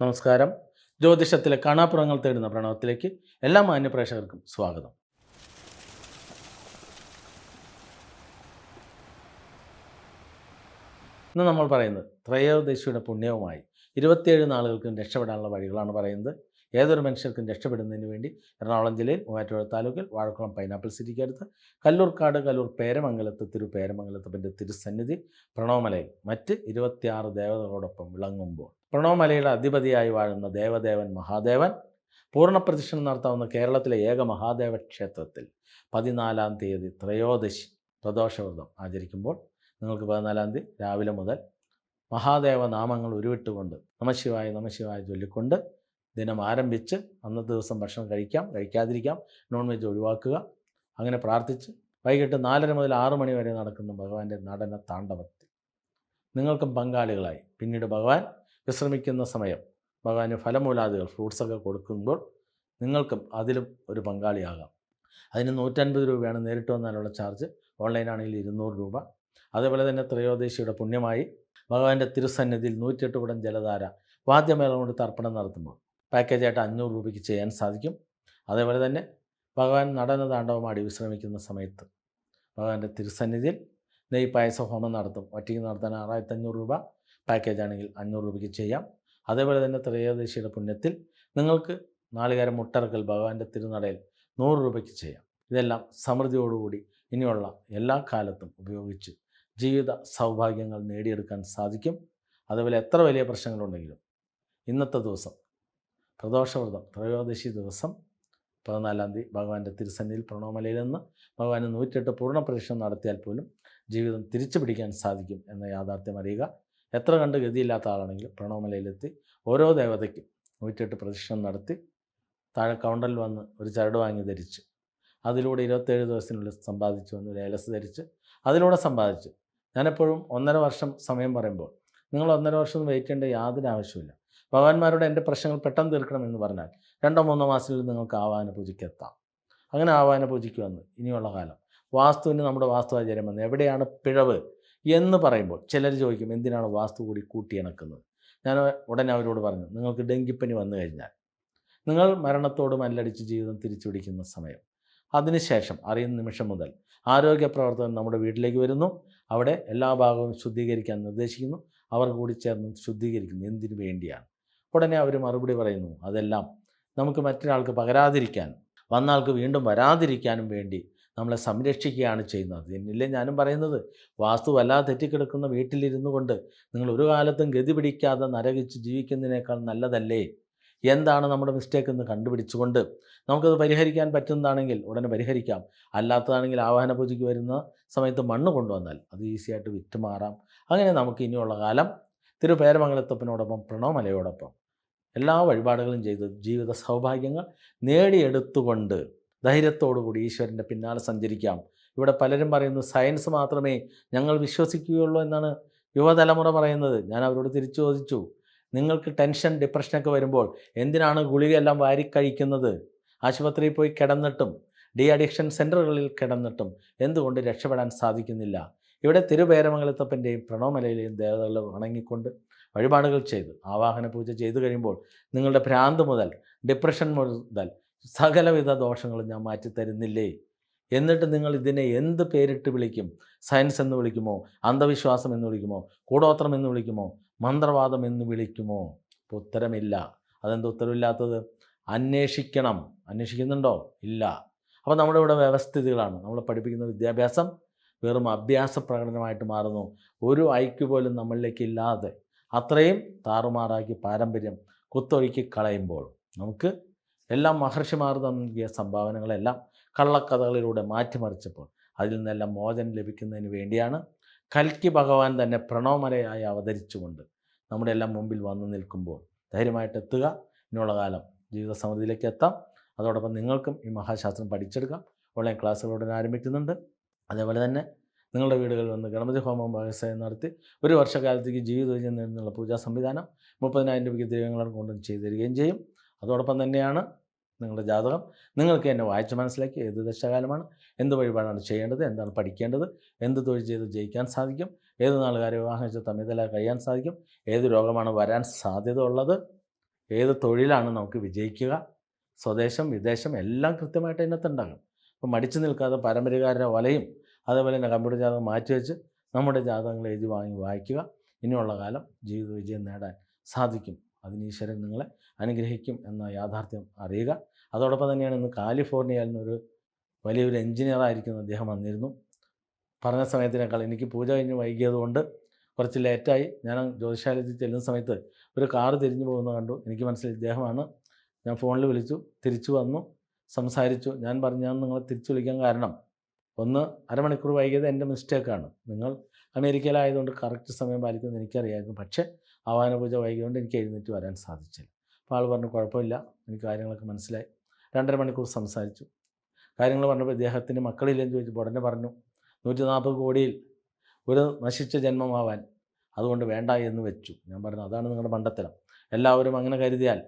നമസ്കാരം. ജ്യോതിഷത്തിലെ കാണാപ്പുറങ്ങൾ തേടുന്ന പ്രണവത്തിലേക്ക് എല്ലാ മാന്യപ്രേക്ഷകർക്കും സ്വാഗതം. ഇന്ന് നമ്മൾ പറയുന്നത് ത്രയോദശിയുടെ പുണ്യവുമായി ഇരുപത്തിയേഴ് നാളുകൾക്കും രക്ഷപ്പെടാനുള്ള വഴികളാണ് പറയുന്നത്. ഏതൊരു മനുഷ്യർക്കും രക്ഷപ്പെടുന്നതിന് വേണ്ടി എറണാകുളം ജില്ലയിൽ മൂവാറ്റുപുഴ താലൂക്കിൽ വാഴക്കുളം പൈനാപ്പിൾ സിറ്റിക്ക് അടുത്ത് കല്ലൂർക്കാട് കല്ലൂർ പേരമംഗലത്ത് തിരു പേരമംഗലത്തപ്പന്റെ തിരുസന്നിധി പ്രണവമലയിൽ മറ്റ് ഇരുപത്തിയാറ് ദേവതകളോടൊപ്പം വിളങ്ങുമ്പോൾ പ്രണവമലയുടെ അധിപതിയായി വാഴുന്ന ദേവദേവൻ മഹാദേവൻ പൂർണപ്രദക്ഷിണം നടത്താവുന്ന കേരളത്തിലെ ഏക മഹാദേവ ക്ഷേത്രത്തിൽ പതിനാലാം തീയതി ത്രയോദശി പ്രദോഷവ്രതം ആചരിക്കുമ്പോൾ നിങ്ങൾക്ക് പതിനാലാം തീയതി രാവിലെ മുതൽ മഹാദേവ നാമങ്ങൾ ഉരുവിട്ടുകൊണ്ട് നമശിവായ നമശിവായ ചൊല്ലിക്കൊണ്ട് ദിനം ആരംഭിച്ച് അന്നത്തെ ദിവസം ഭക്ഷണം കഴിക്കാം കഴിക്കാതിരിക്കാം നോൺ വെജ് ഒഴിവാക്കുക അങ്ങനെ പ്രാർത്ഥിച്ച് വൈകിട്ട് നാലര മുതൽ ആറു മണി വരെ നടക്കുന്ന ഭഗവാന്റെ നടന താണ്ഡവത്തിൽ നിങ്ങൾക്കും പങ്കാളികളായി പിന്നീട് ഭഗവാൻ വിശ്രമിക്കുന്ന സമയം. ഭഗവാന് ഫലമൂലാദികൾ ഫ്രൂട്ട്സൊക്കെ കൊടുക്കുമ്പോൾ നിങ്ങൾക്കും അതിലും ഒരു പങ്കാളിയാകാം. അതിന് നൂറ്റൻപത് രൂപയാണ് നേരിട്ട് വന്നാലുള്ള ചാർജ് ഓൺലൈനാണെങ്കിൽ ഇരുന്നൂറ് രൂപ. അതേപോലെ തന്നെ ത്രയോദശിയുടെ പുണ്യമായി ഭഗവാന്റെ തിരുസന്നിധിയിൽ നൂറ്റിയെട്ട് കുടം ജലധാര വാദ്യമേളം കൊണ്ട് തർപ്പണം നടത്തുമ്പോൾ പാക്കേജായിട്ട് അഞ്ഞൂറ് രൂപയ്ക്ക് ചെയ്യാൻ സാധിക്കും. അതേപോലെ തന്നെ ഭഗവാൻ നടന താണ്ഡവമാടി വിശ്രമിക്കുന്ന സമയത്ത് ഭഗവാന്റെ തിരുസന്നിധിയിൽ നെയ് പായസ ഹോമം നടത്തും. ഒറ്റയ്ക്ക് നടത്താൻ ആറായിരത്തി അഞ്ഞൂറ് രൂപ. പാക്കേജ് ആണെങ്കിൽ അഞ്ഞൂറ് രൂപയ്ക്ക് ചെയ്യാം. അതേപോലെ തന്നെ ത്രയോദശിയുടെ പുണ്യത്തിൽ നിങ്ങൾക്ക് നാളികാരം മുട്ടറക്കൽ ഭഗവാന്റെ തിരുനടയിൽ നൂറ് രൂപയ്ക്ക് ചെയ്യാം. ഇതെല്ലാം സമൃദ്ധിയോടുകൂടി ഇനിയുള്ള എല്ലാ കാലത്തും ഉപയോഗിച്ച് ജീവിത സൗഭാഗ്യങ്ങൾ നേടിയെടുക്കാൻ സാധിക്കും. അതുപോലെ എത്ര വലിയ പ്രശ്നങ്ങളുണ്ടെങ്കിലും ഇന്നത്തെ ദിവസം പ്രദോഷവ്രതം ത്രയോദശി ദിവസം പതിനാലാം തീയതി ഭഗവാന്റെ തിരുസന്നിധിയിൽ പ്രണവമലയിൽ നിന്ന് ഭഗവാന് നൂറ്റെട്ട് പൂർണ പരീക്ഷണം നടത്തിയാൽ പോലും ജീവിതം തിരിച്ചു പിടിക്കാൻ സാധിക്കും എന്ന യാഥാർത്ഥ്യം അറിയുക. എത്ര കണ്ട് ഗതിയില്ലാത്ത ആളാണെങ്കിലും പ്രണവമലയിലെത്തി ഓരോ ദേവതയ്ക്കും നൂറ്റെട്ട് പ്രദക്ഷിണം നടത്തി താഴെ കൗണ്ടറിൽ വന്ന് ഒരു ചരട് വാങ്ങി ധരിച്ച് അതിലൂടെ ഇരുപത്തേഴ് ദിവസത്തിനുള്ളിൽ സമ്പാദിച്ചു വന്ന് ലേലസ് ധരിച്ച് അതിലൂടെ സമ്പാദിച്ചു. ഞാനെപ്പോഴും ഒന്നര വർഷം സമയം പറയുമ്പോൾ നിങ്ങൾ ഒന്നര വർഷം വെയിറ്റ് ചെയ്യേണ്ട യാതൊരു ആവശ്യമില്ല ഭഗവാന്മാരോട് എന്റെ പ്രശ്നങ്ങൾ പെട്ടെന്ന് തീർക്കണം എന്ന് പറഞ്ഞാൽ രണ്ടോ മൂന്നോ മാസത്തിൽ നിങ്ങൾക്ക് ആവാന പൂജയ്ക്ക് എത്താം. അങ്ങനെ ആവാന പൂജയ്ക്ക് വന്ന് ഇനിയുള്ള കാലം. വാസ്തുവിന് നമ്മുടെ വാസ്തുവാചാര്യം വന്ന് എവിടെയാണ് പിഴവ്? എന്ന് പറയുമ്പോൾ ചിലർ ചോദിക്കും എന്തിനാണ് വാസ്തു കൂടി കൂട്ടിയിണക്കുന്നത് ഞാൻ ഉടനെ അവരോട് പറഞ്ഞു നിങ്ങൾക്ക് ഡെങ്കിപ്പനി വന്നു കഴിഞ്ഞാൽ നിങ്ങൾ മരണത്തോട് മല്ലടിച്ച് ജീവിതം തിരിച്ചു പിടിക്കുന്ന സമയം. അതിനുശേഷം അറിയുന്ന നിമിഷം മുതൽ ആരോഗ്യ പ്രവർത്തകർ നമ്മുടെ വീട്ടിലേക്ക് വരുന്നു. അവിടെ എല്ലാ ഭാഗവും ശുദ്ധീകരിക്കാൻ നിർദ്ദേശിക്കുന്നു. അവർ കൂടി ചേർന്ന് ശുദ്ധീകരിക്കുന്നു. എന്തിനു വേണ്ടിയാണ്? ഉടനെ അവർ മറുപടി പറയുന്നു അതെല്ലാം നമുക്ക് മറ്റൊരാൾക്ക് പകരാതിരിക്കാനും വന്ന ആൾക്ക് വീണ്ടും വരാതിരിക്കാനും വേണ്ടി നമ്മളെ സംരക്ഷിക്കുകയാണ് ചെയ്യുന്നത്. എന്നില്ലേ ഞാനും പറയുന്നത്? വാസ്തു വല്ലാതെ തെറ്റിക്കിടക്കുന്ന വീട്ടിലിരുന്നു കൊണ്ട് നിങ്ങൾ ഒരു കാലത്തും ഗതി പിടിക്കാതെ നരകിച്ച് ജീവിക്കുന്നതിനേക്കാൾ നല്ലതല്ലേ? എന്താണ് നമ്മുടെ മിസ്റ്റേക്ക് എന്ന് കണ്ടുപിടിച്ചുകൊണ്ട് നമുക്കത് പരിഹരിക്കാൻ പറ്റുന്നതാണെങ്കിൽ ഉടനെ പരിഹരിക്കാം. അല്ലാത്തതാണെങ്കിൽ ആവാഹന പൂജയ്ക്ക് വരുന്ന സമയത്ത് മണ്ണ് കൊണ്ടുവന്നാൽ അത് ഈസിയായിട്ട് വിറ്റുമാറാം അങ്ങനെ നമുക്ക് ഇനിയുള്ള കാലം തിരുപേരമംഗലത്തപ്പനോടൊപ്പം പ്രണവമലയോടൊപ്പം എല്ലാ വഴിപാടുകളും ചെയ്ത് ജീവിത സൗഭാഗ്യങ്ങൾ നേടിയെടുത്തുകൊണ്ട് ധൈര്യത്തോടുകൂടി ഈശ്വരന്റെ പിന്നാലെ സഞ്ചരിക്കാം. ഇവിടെ പലരും പറയുന്നു സയൻസ് മാത്രമേ ഞങ്ങൾ വിശ്വസിക്കുകയുള്ളൂ എന്നാണ് യുവതലമുറ പറയുന്നത്. ഞാൻ അവരോട് തിരിച്ചു ചോദിച്ചു നിങ്ങൾക്ക് ടെൻഷൻ ഡിപ്രഷനൊക്കെ വരുമ്പോൾ എന്തിനാണ് ഗുളികയെല്ലാം വാരിക്കഴിക്കുന്നത് ആശുപത്രിയിൽ പോയി കിടന്നിട്ടും ഡി അഡിക്ഷൻ സെന്ററുകളിൽ കിടന്നിട്ടും എന്തുകൊണ്ട് രക്ഷപ്പെടാൻ സാധിക്കുന്നില്ല? ഇവിടെ തിരുപേരമംഗലത്തപ്പന്റെയും പ്രണവമലയിലെയും ദേവതകളെ വണങ്ങിക്കൊണ്ട് വഴിപാടുകൾ ചെയ്ത്. ആവാഹന പൂജ ചെയ്തു കഴിയുമ്പോൾ നിങ്ങളുടെ ഭ്രാന്ത് മുതൽ ഡിപ്രഷൻ മുതൽ സകലവിധ ദോഷങ്ങളും ഞാൻ മാറ്റിത്തരുന്നില്ലേ? എന്നിട്ട് നിങ്ങൾ ഇതിനെ എന്ത് പേരിട്ട് വിളിക്കും? സയൻസ് എന്ന് വിളിക്കുമോ? അന്ധവിശ്വാസം എന്ന് വിളിക്കുമോ? കൂടോത്രം എന്ന് വിളിക്കുമോ? മന്ത്രവാദം എന്ന് വിളിക്കുമോ? അപ്പോൾ ഉത്തരമില്ല. അതെന്താ ഉത്തരവില്ലാത്തത് അന്വേഷിക്കണം. അന്വേഷിക്കുന്നുണ്ടോ? ഇല്ല. അപ്പോൾ നമ്മുടെ ഇവിടെ വ്യവസ്ഥിതികളാണ്. നമ്മൾ പഠിപ്പിക്കുന്ന വിദ്യാഭ്യാസം വെറും അഭ്യാസ പ്രകടനമായിട്ട് മാറുന്നു. ഒരു ഐക്യു പോലും നമ്മളിലേക്ക് ഇല്ലാതെ അത്രയും താറുമാറാക്കി പാരമ്പര്യം കുത്തൊഴുക്കി കളയുമ്പോൾ നമുക്ക് എല്ലാം മഹർഷിമാർ നൽകിയ സംഭാവനകളെല്ലാം കള്ളക്കഥകളിലൂടെ മാറ്റിമറിച്ചപ്പോൾ അതിൽ നിന്നെല്ലാം മോചനം ലഭിക്കുന്നതിന് വേണ്ടിയാണ് കൽക്കി ഭഗവാൻ തന്നെ പ്രണവമലയായി അവതരിച്ചുകൊണ്ട് നമ്മുടെ എല്ലാം മുമ്പിൽ വന്നു നിൽക്കുമ്പോൾ ധൈര്യമായിട്ട് എത്തുക. ഇനിയുള്ള കാലം ജീവിത സമൃദ്ധിയിലേക്ക് എത്താം. അതോടൊപ്പം നിങ്ങൾക്കും ഈ മഹാശാസ്ത്രം പഠിച്ചെടുക്കാം. ഓൺലൈൻ ക്ലാസ്സുകളോടെ ആരംഭിക്കുന്നുണ്ട്. അതേപോലെ തന്നെ നിങ്ങളുടെ വീടുകളിൽ വന്ന് ഗണപതി ഹോമം വ്യവസായം നടത്തി ഒരു വർഷക്കാലത്തേക്ക് ജീവിതം നേടുന്നുള്ള പൂജാ സംവിധാനം മുപ്പതിനായിരം രൂപയ്ക്ക് ദൈവങ്ങളും കൊണ്ടും ചെയ്തു തരികയും ചെയ്യും. അതോടൊപ്പം തന്നെയാണ് നിങ്ങളുടെ ജാതകം. നിങ്ങൾക്ക് എന്നെ വായിച്ച് മനസ്സിലാക്കി ഏത് ദശകാലമാണ് എന്ത് വഴിപാടാണ് ചെയ്യേണ്ടത് എന്താണ് പഠിക്കേണ്ടത് എന്ത് തൊഴിൽ ചെയ്ത് ജയിക്കാൻ സാധിക്കും ഏത് നാളുകാരെ വിവാഹം വെച്ച് തമ്മിതല കഴിയാൻ സാധിക്കും ഏത് രോഗമാണ് വരാൻ സാധ്യത ഉള്ളത് ഏത് തൊഴിലാണ് നമുക്ക് വിജയിക്കുക സ്വദേശം വിദേശം എല്ലാം കൃത്യമായിട്ട് അതിനകത്തുണ്ടാകും അപ്പോൾ മടിച്ചു നിൽക്കാതെ പരമ്പരകാരുടെ വലയും അതേപോലെ തന്നെ കമ്പ്യൂട്ടർ ജാതകം മാറ്റിവെച്ച് നമ്മുടെ ജാതകങ്ങൾ എഴുതി വാങ്ങി വായിക്കുക ഇനിയുള്ള കാലം ജീവിത വിജയം നേടാൻ സാധിക്കും. അതിന് ഈശ്വരൻ നിങ്ങളെ അനുഗ്രഹിക്കും എന്ന യാഥാർത്ഥ്യം അറിയുക. അതോടൊപ്പം തന്നെയാണ് ഇന്ന് കാലിഫോർണിയയിൽ നിന്നൊരു വലിയൊരു എഞ്ചിനീയർ ആയിരിക്കുന്ന അദ്ദേഹം വന്നിരുന്നു. പറഞ്ഞ സമയത്തിനേക്കാൾ എനിക്ക് പൂജ കഴിഞ്ഞ് വൈകിയതുകൊണ്ട് കുറച്ച് ലേറ്റായി ഞാൻ ജ്യോതിശാലയത്തിൽ ചെല്ലുന്ന സമയത്ത് ഒരു കാറ് തിരിഞ്ഞു പോകുന്ന കണ്ടു. എനിക്ക് മനസ്സിലായി ഇദ്ദേഹമാണ്. ഞാൻ ഫോണിൽ വിളിച്ചു. തിരിച്ചു വന്നു. സംസാരിച്ചു. ഞാൻ പറഞ്ഞു ഞാൻ നിങ്ങളെ തിരിച്ചു വിളിക്കാൻ കാരണം ഒന്ന് അരമണിക്കൂർ വൈകിയത് എന്റെ മിസ്റ്റേക്കാണ് നിങ്ങൾ അമേരിക്കയിലായതുകൊണ്ട് കറക്റ്റ് സമയം പാലിക്കുമെന്ന് എനിക്കറിയായിരുന്നു. പക്ഷേ ആവാന പൂജ വൈകിയതുകൊണ്ട് എനിക്ക് എഴുന്നേറ്റ് വരാൻ സാധിച്ചില്ല. അപ്പോൾ ആൾ പറഞ്ഞു കുഴപ്പമില്ല. എനിക്ക് കാര്യങ്ങളൊക്കെ മനസ്സിലായി. രണ്ടര മണിക്കൂർ സംസാരിച്ചു. കാര്യങ്ങൾ പറഞ്ഞപ്പോൾ ഇദ്ദേഹത്തിന് മക്കളില്ലെന്ന് ചോദിച്ചു ഉടനെ പറഞ്ഞു നൂറ്റി നാൽപ്പത് കോടിയിൽ ഒരു നശിച്ച ജന്മമാവാൻ അതുകൊണ്ട് വേണ്ട എന്ന് വെച്ചു. ഞാൻ പറഞ്ഞു അതാണ് നിങ്ങളുടെ മണ്ടത്തരം. എല്ലാവരും അങ്ങനെ കരുതിയാൽ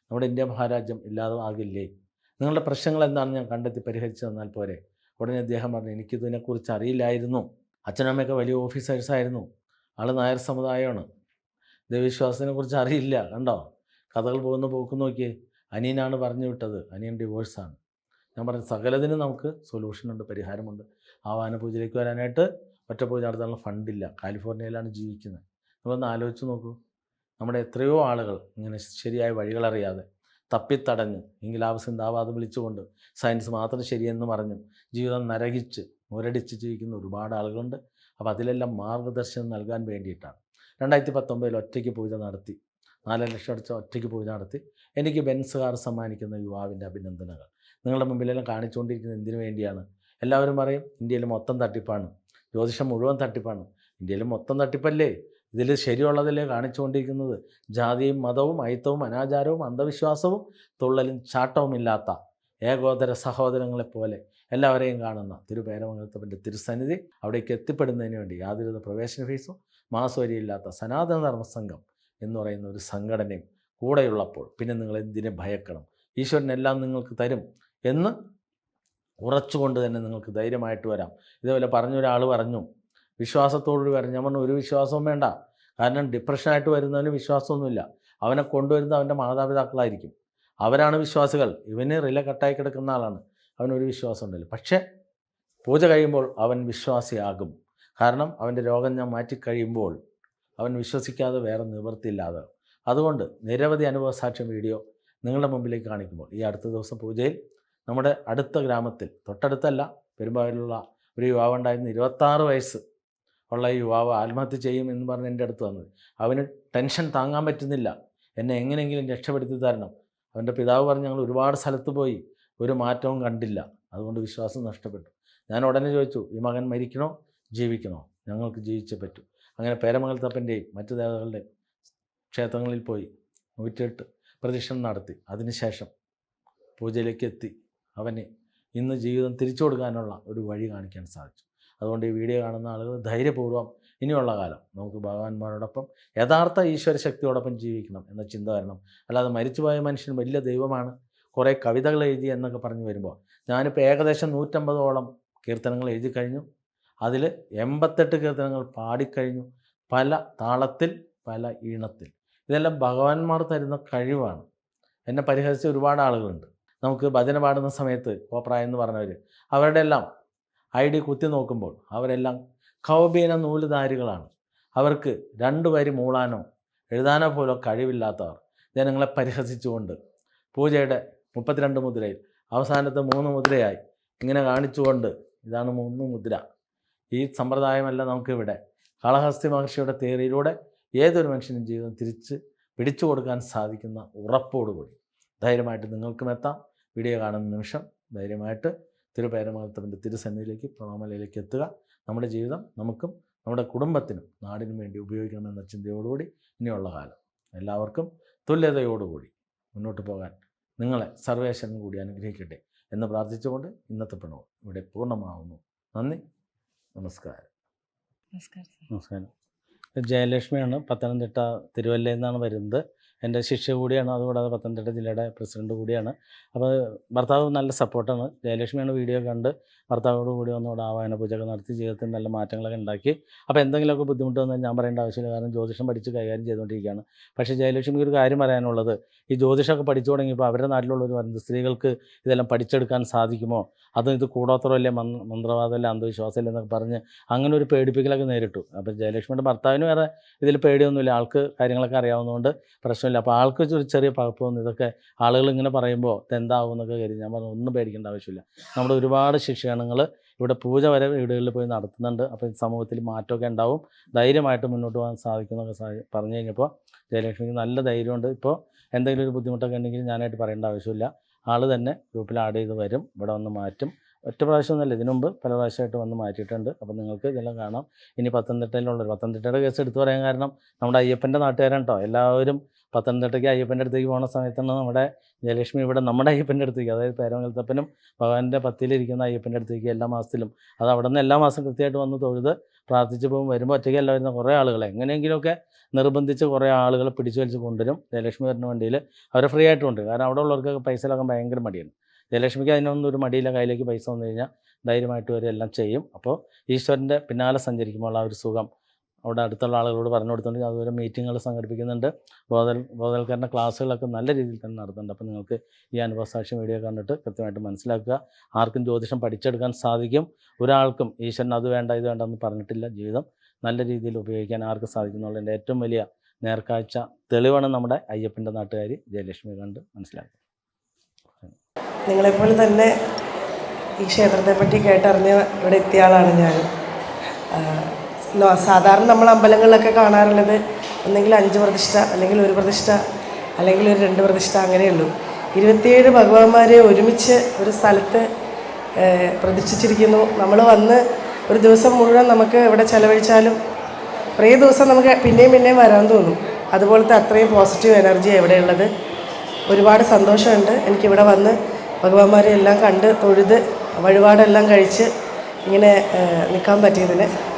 നമ്മുടെ ഇന്ത്യ മഹാരാജ്യം ഇല്ലാതെ ആകില്ലേ? നിങ്ങളുടെ പ്രശ്നങ്ങൾ എന്താണെന്ന് ഞാൻ കണ്ടെത്തി പരിഹരിച്ചു തന്നാൽ പോരെ. ഉടനെ അദ്ദേഹം പറഞ്ഞു എനിക്കിതിനെക്കുറിച്ച് അറിയില്ലായിരുന്നു. അച്ഛനമ്മയൊക്കെ വലിയ ഓഫീസേഴ്സായിരുന്നു. ആൾ നായർ സമുദായമാണ്. ദൈവവിശ്വാസത്തിനെ കുറിച്ച് അറിയില്ല. കണ്ടോ? കഥകൾ പോകുന്ന പോക്ക് നോക്കിയേ. അനിയനാണ് പറഞ്ഞു വിട്ടത്. അനിയൻ ഡിവോഴ്സാണ്. ഞാൻ പറഞ്ഞു സകലതിനും നമുക്ക് സൊല്യൂഷനുണ്ട് പരിഹാരമുണ്ട്. ആവാന പൂജയിലേക്ക് വരാനായിട്ട് ഒറ്റ പൂജ നടത്താനുള്ള ഫണ്ടില്ല. കാലിഫോർണിയയിലാണ് ജീവിക്കുന്നത്. നമ്മളൊന്ന് ആലോചിച്ച് നോക്കൂ. നമ്മുടെ എത്രയോ ആളുകൾ ഇങ്ങനെ ശരിയായ വഴികളറിയാതെ തപ്പിത്തടഞ്ഞ് ഇംഗ്ലാബ് സിന്താവാദം വിളിച്ചുകൊണ്ട് സയൻസ് മാത്രം ശരിയെന്ന് പറഞ്ഞും ജീവിതം നരകിച്ച് മുരടിച്ച് ജീവിക്കുന്ന ഒരുപാട് ആളുകളുണ്ട്. അപ്പോൾ അതിലെല്ലാം മാർഗദർശനം നൽകാൻ വേണ്ടിയിട്ടാണ്. രണ്ടായിരത്തി പത്തൊമ്പതിൽ ഒറ്റയ്ക്ക് പൂജ നടത്തി. നാല് ലക്ഷം അടിച്ച ഒറ്റയ്ക്ക് പൂജ നടത്തി. എനിക്ക് ബെൻസുകാർ സമ്മാനിക്കുന്ന യുവാവിന്റെ അഭിനന്ദനങ്ങൾ. നിങ്ങളുടെ മുമ്പിലെല്ലാം കാണിച്ചുകൊണ്ടിരിക്കുന്നത് എന്തിനു വേണ്ടിയാണ്? എല്ലാവരും പറയും ഇന്ത്യയിൽ മൊത്തം തട്ടിപ്പാണ്. ജ്യോതിഷം മുഴുവൻ തട്ടിപ്പാണ്. ഇന്ത്യയിൽ മൊത്തം തട്ടിപ്പല്ലേ? ഇതിൽ ശരിയുള്ളതല്ലേ കാണിച്ചുകൊണ്ടിരിക്കുന്നത്? ജാതിയും മതവും അയിത്തവും അനാചാരവും അന്ധവിശ്വാസവും തുള്ളലും ചാട്ടവുമില്ലാത്ത ഏകോദര സഹോദരങ്ങളെപ്പോലെ എല്ലാവരെയും കാണുന്ന തിരുപേരമംഗലത്തപ്പന്റെ തിരുസന്നിധി അവിടേക്ക് എത്തിപ്പെടുന്നതിന് വേണ്ടി യാതൊരുവിധ പ്രവേശന ഫീസും മാസവരിയില്ലാത്ത സനാതന ധർമ്മസംഘം എന്ന് പറയുന്ന ഒരു സംഘടനയും കൂടെയുള്ളപ്പോൾ പിന്നെ നിങ്ങൾ എന്തിനെ ഭയക്കണം? ഈശ്വരൻ എല്ലാം നിങ്ങൾക്ക് തരും എന്ന് ഉറച്ചുകൊണ്ട് തന്നെ നിങ്ങൾക്ക് ധൈര്യമായിട്ട് വരാം. ഇതേപോലെ പറഞ്ഞൊരാൾ പറഞ്ഞു വിശ്വാസത്തോടുകൂടി പറഞ്ഞു ഞാൻ പറഞ്ഞു ഒരു വിശ്വാസവും വേണ്ട. കാരണം ഡിപ്രഷനായിട്ട് വരുന്നവന് വിശ്വാസമൊന്നുമില്ല. അവനെ കൊണ്ടുവരുന്ന അവന്റെ മാതാപിതാക്കളായിരിക്കും. അവരാണ് വിശ്വാസികൾ. ഇവന് റില കട്ടായി കിടക്കുന്ന ആളാണ്. അവനൊരു വിശ്വാസം ഉണ്ടല്ലോ പക്ഷേ പൂജ കഴിയുമ്പോൾ അവൻ വിശ്വാസിയാകും. കാരണം അവന്റെ രോഗം ഞാൻ മാറ്റിക്കഴിയുമ്പോൾ അവൻ വിശ്വസിക്കാതെ വേറെ നിവൃത്തിയില്ലാതെ. അതുകൊണ്ട് നിരവധി അനുഭവ സാക്ഷ്യം വീഡിയോ നിങ്ങളുടെ മുമ്പിലേക്ക് കാണിക്കുമ്പോൾ ഈ അടുത്ത ദിവസം പൂജയിൽ നമ്മുടെ അടുത്ത ഗ്രാമത്തിൽ തൊട്ടടുത്തല്ല പെരുമ്പാവൂരിലുള്ള ഒരു യുവാവ് ഉണ്ടായിരുന്നു ഇരുപത്താറ് വയസ്സ് ഉള്ള യുവാവ് ആത്മഹത്യ ചെയ്യും എന്ന് പറഞ്ഞ് എന്റെ അടുത്ത് വന്നത്. അവന് ടെൻഷൻ താങ്ങാൻ പറ്റുന്നില്ല. എന്നെ എങ്ങനെയെങ്കിലും രക്ഷപ്പെടുത്തി തരണം. അവന്റെ പിതാവ് പറഞ്ഞ് ഞങ്ങൾ ഒരുപാട് സ്ഥലത്ത് പോയി ഒരു മാറ്റവും കണ്ടില്ല. അതുകൊണ്ട് വിശ്വാസം നഷ്ടപ്പെട്ടു. ഞാൻ ഉടനെ ചോദിച്ചു ഈ മകൻ മരിക്കണോ? ജീവിക്കണോ? ഞങ്ങൾക്ക് ജീവിച്ചേ പറ്റൂ. അങ്ങനെ പേരമംഗലത്തപ്പന്റെയും മറ്റ് ദേവതകളുടെയും ക്ഷേത്രങ്ങളിൽ പോയി നൂറ്റിയെട്ട് പ്രദക്ഷിണം നടത്തി. അതിനുശേഷം പൂജയിലേക്ക് എത്തി അവന് ഇന്ന് ജീവിതം തിരിച്ചു കൊടുക്കാനുള്ള ഒരു വഴി കാണിക്കാൻ സാധിച്ചു. അതുകൊണ്ട് ഈ വീഡിയോ കാണുന്ന ആളുകൾ ധൈര്യപൂർവം ഇനിയുള്ള കാലം നമുക്ക് ഭഗവാന്മാരോടൊപ്പം യഥാർത്ഥ ഈശ്വര ശക്തിയോടൊപ്പം ജീവിക്കണം എന്ന ചിന്ത വരണം. അല്ലാതെ മരിച്ചുപോയ മനുഷ്യൻ വലിയ ദൈവമാണ്. കുറേ കവിതകൾ എഴുതി എന്നൊക്കെ പറഞ്ഞു വരുമ്പോൾ ഞാനിപ്പോൾ ഏകദേശം നൂറ്റമ്പതോളം കീർത്തനങ്ങൾ എഴുതി കഴിഞ്ഞു. അതിൽ എൺപത്തെട്ട് കീർത്തനങ്ങൾ പാടിക്കഴിഞ്ഞു. പല താളത്തിൽ പല ഈണത്തിൽ. ഇതെല്ലാം ഭഗവാന്മാർ തരുന്ന കഴിവാണ്. എന്നെ പരിഹസിച്ച ഒരുപാട് ആളുകളുണ്ട്. നമുക്ക് ഭജന പാടുന്ന സമയത്ത് കോപ്രായം എന്ന് പറഞ്ഞവർ അവരുടെ എല്ലാം ഐ ഡി കുത്തി നോക്കുമ്പോൾ അവരെല്ലാം കൗബീന നൂലുധാരികളാണ്. അവർക്ക് രണ്ട് വരി മൂളാനോ എഴുതാനോ പോലോ കഴിവില്ലാത്തവർ. ജനങ്ങളെ പരിഹസിച്ചുകൊണ്ട് പൂജയുടെ മുപ്പത്തിരണ്ട് മുദ്രയിൽ അവസാനത്തെ മൂന്ന് മുദ്രയായി ഇങ്ങനെ കാണിച്ചുകൊണ്ട് ഇതാണ് മൂന്ന് മുദ്ര. ഈ സമ്പ്രദായമല്ല നമുക്കിവിടെ. കാളഹസ്തി മഹർഷിയുടെ തേറിയിലൂടെ ഏതൊരു മനുഷ്യനും ജീവിതം തിരിച്ച് പിടിച്ചു കൊടുക്കാൻ സാധിക്കുന്ന ഉറപ്പോടുകൂടി. ധൈര്യമായിട്ട് നിങ്ങൾക്കും എത്താം. വീഡിയോ കാണുന്ന നിമിഷം ധൈര്യമായിട്ട് തിരുപേരമംഗലത്തപ്പന്റെ തിരുസന്നിധിയിലേക്ക് പ്രണാമലയിലേക്ക് എത്തുക. നമ്മുടെ ജീവിതം നമുക്കും നമ്മുടെ കുടുംബത്തിനും നാടിനും വേണ്ടി ഉപയോഗിക്കണമെന്ന ചിന്തയോടുകൂടി ഇനിയുള്ള കാലം എല്ലാവർക്കും തുല്യതയോടുകൂടി മുന്നോട്ട് പോകാൻ നിങ്ങളെ സർവേശ്വരൻ കൂടി അനുഗ്രഹിക്കട്ടെ എന്ന് പ്രാർത്ഥിച്ചുകൊണ്ട് ഇന്നത്തെ പ്രണവം ഇവിടെ പൂർണമാവുന്നു. നന്ദി. നമസ്കാരം. നമസ്കാരം നമസ്കാരം. ജയലക്ഷ്മിയാണ് പത്തനംതിട്ട തിരുവല്ലയിൽ നിന്നാണ് വരുന്നത്. എന്റെ ശിഷ്യ കൂടിയാണ്. അതുകൂടാതെ പത്തനംതിട്ട ജില്ലയുടെ പ്രസിഡന്റ് കൂടിയാണ്. അപ്പോൾ ഭർത്താവ് നല്ല സപ്പോർട്ടാണ്. ജയലക്ഷ്മിയാണ് വീഡിയോ കണ്ട് ഭർത്താവോട് കൂടി ഒന്നുകൂടെ ആവാന പൂജയൊക്കെ നടത്തി ജീവിതത്തിൽ നല്ല മാറ്റങ്ങളൊക്കെ ഉണ്ടാക്കി. അപ്പോൾ എന്തെങ്കിലുമൊക്കെ ബുദ്ധിമുട്ട് വന്നാൽ ഞാൻ പറയേണ്ട ആവശ്യമില്ല. കാരണം ജ്യോതിഷം പഠിച്ച് കൈകാര്യം ചെയ്തുകൊണ്ടിരിക്കുകയാണ്. പക്ഷേ ജയലക്ഷ്മിക്ക് ഒരു കാര്യം പറയാനുള്ളത്. ഈ ജ്യോതിഷമൊക്കെ പഠിച്ചു തുടങ്ങിയപ്പോൾ അവരുടെ നാട്ടിലുള്ളവർ പറയുന്നത് സ്ത്രീകൾക്ക് ഇതെല്ലാം പഠിച്ചെടുക്കാൻ സാധിക്കുമോ? അതും ഇത് കൂടോത്രമല്ലേ? മന് മന്ത്രവാദമല്ലേ? അന്ധവിശ്വാസമല്ലേ എന്നൊക്കെ പറഞ്ഞ് അങ്ങനെ ഒരു പേടിപ്പിക്കലൊക്കെ നേരിട്ടു. അപ്പോൾ ജയലക്ഷ്മിയുടെ ഭർത്താവിന് വേറെ ഇതിൽ പേടിയൊന്നുമില്ല. ആൾക്ക് കാര്യങ്ങളൊക്കെ അറിയാവുന്നതുകൊണ്ട് പ്രശ്നമില്ല. അപ്പോൾ ആൾക്ക് ഒരു ചെറിയ പകപ്പ് വന്നു ഇതൊക്കെ ആളുകൾ ഇങ്ങനെ പറയുമ്പോൾ ഇതെന്താവും എന്നൊക്കെ കരുതി. ഞാൻ പറഞ്ഞു ഒന്നും പേടിക്കേണ്ട ആവശ്യമില്ല. നമ്മുടെ ഒരുപാട് ശിക്ഷണങ്ങൾ ഇവിടെ പൂജ വരെ വീടുകളിൽ പോയി നടത്തുന്നുണ്ട്. അപ്പോൾ സമൂഹത്തിൽ മാറ്റമൊക്കെ ഉണ്ടാവും. ധൈര്യമായിട്ട് മുന്നോട്ട് പോകാൻ സാധിക്കുമെന്നൊക്കെ സാ പറഞ്ഞു കഴിഞ്ഞപ്പോൾ ജയലക്ഷ്മിക്ക് നല്ല ധൈര്യമുണ്ട്. ഇപ്പോൾ എന്തെങ്കിലും ഒരു ബുദ്ധിമുട്ടൊക്കെ ഉണ്ടെങ്കിൽ ഞാനായിട്ട് പറയേണ്ട ആവശ്യമില്ല. ആൾ തന്നെ ഗ്രൂപ്പിൽ ആഡ് ചെയ്ത് വരും. ഇവിടെ വന്ന് മാറ്റും. ഒറ്റ പ്രാവശ്യമൊന്നുമല്ല ഇതിനു മുമ്പ് പല പ്രാവശ്യമായിട്ട് വന്ന് മാറ്റിയിട്ടുണ്ട്. അപ്പം നിങ്ങൾക്ക് ഇതെല്ലാം കാണാം. ഇനി പത്തനംതിട്ടയിലുള്ളൊരു പത്തനംതിട്ടയുടെ കേസ് എടുത്തു പറയാൻ കാരണം നമ്മുടെ അയ്യപ്പന്റെ നാട്ടുകാരാണ് കേട്ടോ. എല്ലാവരും പത്തനംതിട്ടയ്ക്ക് അയ്യപ്പന്റെ അടുത്തേക്ക് പോകുന്ന സമയത്താണ് നമ്മുടെ ജയലക്ഷ്മി ഇവിടെ നമ്മുടെ അയ്യപ്പന്റെ അടുത്തേക്ക് അതായത് പേരമംഗലത്തപ്പനും ഭഗവാന്റെ പത്തിയിലിരിക്കുന്ന അയ്യപ്പന്റെ അടുത്തേക്ക് എല്ലാ മാസത്തിലും. അത് അവിടെ നിന്ന് എല്ലാ മാസം കൃത്യമായിട്ട് വന്ന് തൊഴുത് പ്രാർത്ഥിച്ച് പോകും വരുമ്പോൾ ഒറ്റയ്ക്കല്ല വരുന്ന കുറേ ആളുകൾ എങ്ങനെയെങ്കിലുമൊക്കെ നിർബന്ധിച്ച് കുറേ ആളുകളെ പിടിച്ചു വലിച്ച് കൊണ്ടുവരും. ജയലക്ഷ്മി വരുന്ന വണ്ടിയിൽ അവരെ ഫ്രീ ആയിട്ടുണ്ട് കാരണം അവിടെ ഉള്ളവർക്കൊക്കെ പൈസ പൈസയിലൊക്കെ ഭയങ്കര മടിയാണ്. ജയലക്ഷ്മിക്ക് അതിനൊന്നും ഒരു മടിയില്ല കയ്യിലേക്ക് പൈസ വന്നു കഴിഞ്ഞാൽ ധൈര്യമായിട്ട് വരെ എല്ലാം ചെയ്യും. അപ്പോൾ ഈശ്വരന്റെ പിന്നാലെ സഞ്ചരിക്കുമ്പോൾ ആ ഒരു സുഖം അവിടെ അടുത്തുള്ള ആളുകളോട് പറഞ്ഞു കൊടുത്തിട്ടുണ്ട്. അതുപോലെ മീറ്റിങ്ങുകൾ സംഘടിപ്പിക്കുന്നുണ്ട്. ബോധൽ ബോധവൽക്കരണ ക്ലാസ്സുകളൊക്കെ നല്ല രീതിയിൽ തന്നെ നടത്തുന്നുണ്ട്. അപ്പോൾ നിങ്ങൾക്ക് ഈ അനുഭവസാക്ഷി വീഡിയോ കണ്ടിട്ട് കൃത്യമായിട്ട് മനസ്സിലാക്കുക. ആർക്കും ജ്യോതിഷം പഠിച്ചെടുക്കാൻ സാധിക്കും. ഒരാൾക്കും ഈശ്വരൻ അത് വേണ്ട ഇത് വേണ്ട എന്ന് പറഞ്ഞിട്ടില്ല ജീവിതം. നല്ല രീതിയിൽ ഉപയോഗിക്കാൻ ആർക്കും സാധിക്കുന്നുള്ളതിന്റെ ഏറ്റവും വലിയ നേർക്കാഴ്ച തെളിവാണ് നമ്മുടെ അയ്യപ്പന്റെ നാട്ടുകാരി ജയലക്ഷ്മി കണ്ട് മനസ്സിലാക്കുക. നിങ്ങളെപ്പോലെ തന്നെ ഈ ക്ഷേത്രത്തെപ്പറ്റി കേട്ടറിഞ്ഞ് ഇവിടെ എത്തിയ ആളാണ് ഞാൻ സാധാരണ നമ്മൾ അമ്പലങ്ങളിലൊക്കെ കാണാറുള്ളത് ഒന്നെങ്കിൽ അഞ്ച് പ്രതിഷ്ഠ അല്ലെങ്കിൽ ഒരു പ്രതിഷ്ഠ അല്ലെങ്കിൽ ഒരു രണ്ട് പ്രതിഷ്ഠ അങ്ങനെയുള്ളൂ. ഇരുപത്തിയേഴ് ഭഗവാന്മാരെ ഒരുമിച്ച് ഒരു സ്ഥലത്ത് പ്രതിഷ്ഠിച്ചിരിക്കുന്നു. നമ്മൾ വന്ന് ഒരു ദിവസം മുഴുവൻ നമുക്ക് ഇവിടെ ചിലവഴിച്ചാലും കുറേ ദിവസം നമുക്ക് പിന്നെയും പിന്നെയും വരാൻ തോന്നും. അതുപോലത്തെ അത്രയും പോസിറ്റീവ് എനർജി എവിടെയുള്ളത്. ഒരുപാട് സന്തോഷമുണ്ട്. എനിക്കിവിടെ വന്ന് ഭഗവാന്മാരെ എല്ലാം കണ്ട് തൊഴുത് വഴിപാടെല്ലാം കഴിച്ച് ഇങ്ങനെ നിൽക്കാൻ പറ്റിയതിന്.